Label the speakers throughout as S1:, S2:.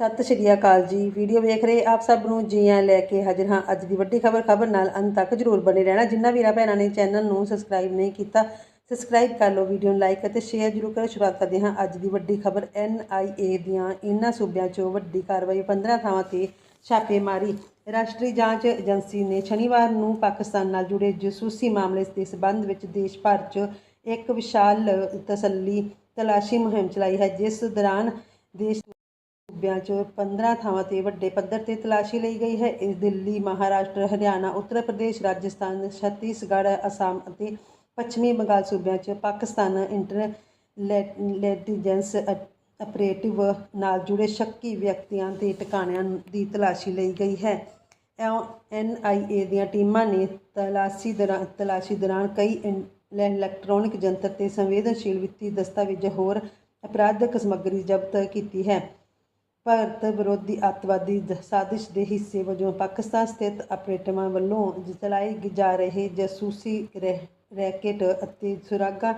S1: ਸਤਿ ਸ਼੍ਰੀ ਅਕਾਲ ਜੀ। ਵੀਡੀਓ ਵੇਖ ਰਹੇ ਆਪ ਸਭ ਨੂੰ ਜੀ ਆਇਆਂ ਲੈ ਕੇ ਹਾਜ਼ਰ ਹਾਂ ਅੱਜ ਦੀ ਵੱਡੀ ਖਬਰ। ਖਬਰ ਨਾਲ ਅੰਤ ਤੱਕ ਜਰੂਰ ਬਣੇ ਰਹਿਣਾ। ਜਿੰਨਾ ਵੀਰਾ ਭੈਣਾਂ ਨੇ ਚੈਨਲ ਨੂੰ ਸਬਸਕ੍ਰਾਈਬ ਨਹੀਂ ਕੀਤਾ, ਸਬਸਕ੍ਰਾਈਬ ਕਰ ਲਓ ਵੀਡੀਓ ਨੂੰ ਲਾਈਕ ਅਤੇ ਸ਼ੇਅਰ ਜਰੂਰ ਕਰੋ। ਸ਼ੁਰੂਆਤ ਕਰਦੇ ਹਾਂ ਅੱਜ ਦੀ ਵੱਡੀ ਖਬਰ। ਏ ਦੀਆਂ ਇਨ੍ਹਾਂ ਸੂਬਿਆਂ 'ਚੋਂ ਵੱਡੀ ਕਾਰਵਾਈ 15 ਥਾਵਾਂ ਤੇ ਛਾਪੇਮਾਰੀ ਰਾਸ਼ਟਰੀ ਜਾਂਚ ਏਜੰਸੀ ਨੇ ਸ਼ਨੀਵਾਰ ਨੂੰ ਪਾਕਿਸਤਾਨ ਨਾਲ ਜੁੜੇ ਜਸੂਸੀ ਮਾਮਲੇ ਦੇ ਸਬੰਧ ਵਿੱਚ ਦੇਸ਼ ਭਰ 'ਚ ਇੱਕ ਵਿਸ਼ਾਲ ਤਸੱਲੀ ਤਲਾਸ਼ੀ ਮੁਹਿੰਮ ਚਲਾਈ ਹੈ, ਜਿਸ ਦੌਰਾਨ ਦੇਸ਼ ਸੂਬਿਆਂ 'ਚ 15 ਥਾਵਾਂ ਤੇ ਵੱਡੇ ਪੱਧਰ ਤੇ ਤਲਾਸ਼ੀ ਲਈ ਗਈ ਹੈ। ਇਸ ਦਿੱਲੀ ਮਹਾਰਾਸ਼ਟਰ, ਹਰਿਆਣਾ, ਉੱਤਰ ਪ੍ਰਦੇਸ਼, ਰਾਜਸਥਾਨ, ਛੱਤੀਸਗੜ੍ਹ, ਅਸਾਮ ਅਤੇ ਪੱਛਮੀ ਬੰਗਾਲ ਸੂਬਿਆਂ 'ਚ ਪਾਕਿਸਤਾਨ ਇੰਟੈਲੀਜੈਂਸ ਆਪਰੇਟਿਵ ਨਾਲ ਜੁੜੇ ਸ਼ੱਕੀ ਵਿਅਕਤੀਆਂ ਦੇ ਟਿਕਾਣਿਆਂ ਦੀ ਤਲਾਸ਼ੀ ਲਈ ਗਈ ਹੈ। ਐਨਆਈਏ ਦੀਆਂ ਟੀਮਾਂ ਨੇ ਤਲਾਸ਼ੀ ਦੌਰਾਨ ਤਲਾਸ਼ੀ ਦੌਰਾਨ ਕਈ ਇਨ- ਇਲੈਕਟ੍ਰੋਨਿਕ ਜੰਤਰ ਤੇ ਸੰਵੇਦਨਸ਼ੀਲ ਵਿੱਤੀ ਦਸਤਾਵੇਜ਼ ਹੋਰ ਅਪਰਾਧਕ ਸਮੱਗਰੀ ਜ਼ਬਤ ਕੀਤੀ ਹੈ। ਭਾਰਤ ਵਿਰੋਧੀ ਅੱਤਵਾਦੀ ਸਾਜ਼ਿਸ਼ ਦੇ ਹਿੱਸੇ ਵਜੋਂ ਪਾਕਿਸਤਾਨ ਸਥਿਤ ਆਪਰੇਟਰਾਂ ਵੱਲੋਂ ਚਲਾਏ ਜਾ ਰਹੇ ਜਾਸੂਸੀ ਰੈ- ਰੈਕੇਟ ਅਤੇ ਸੁਰਾਗਾਂ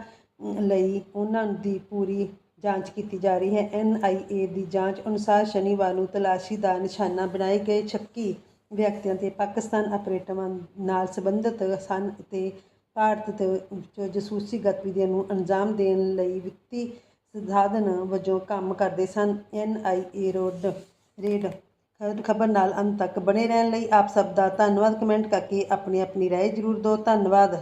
S1: ਲਈ ਉਹਨਾਂ ਦੀ ਪੂਰੀ ਜਾਂਚ ਕੀਤੀ ਜਾ ਰਹੀ ਹੈ। ਐਨਆਈਏ ਦੀ ਜਾਂਚ ਅਨੁਸਾਰ ਸ਼ਨੀਵਾਰ ਨੂੰ ਤਲਾਸ਼ੀ ਦਾ ਨਿਸ਼ਾਨਾ ਬਣਾਏ ਗਏ। ਸ਼ੱਕੀ ਵਿਅਕਤੀਆਂ ਤੇ ਪਾਕਿਸਤਾਨ ਆਪਰੇਟਰਾਂ ਨਾਲ ਸੰਬੰਧਿਤ ਸਨ ਅਤੇ ਭਾਰਤ ਤੇ ਜਾਸੂਸੀ ਗਤੀਵਿਧੀਆਂ ਨੂੰ ਅੰਜਾਮ ਦੇਣ ਲਈ ਵਿੱਤੀ ਸਾਧਨ ਵਜੋਂ ਕੰਮ ਕਰਦੇ ਸਨ। N I A road, raid. ਖਬਰ ਨਾਲ ਅੰਤ ਤੱਕ ਬਣੇ ਰਹਿਣ ਲਈ ਆਪ ਸਭ ਦਾ ਧੰਨਵਾਦ। ਕਮੈਂਟ ਕਰਕੇ ਆਪਣੀ ਆਪਣੀ ਰਾਏ ਜ਼ਰੂਰ ਦਿਓ। ਧੰਨਵਾਦ।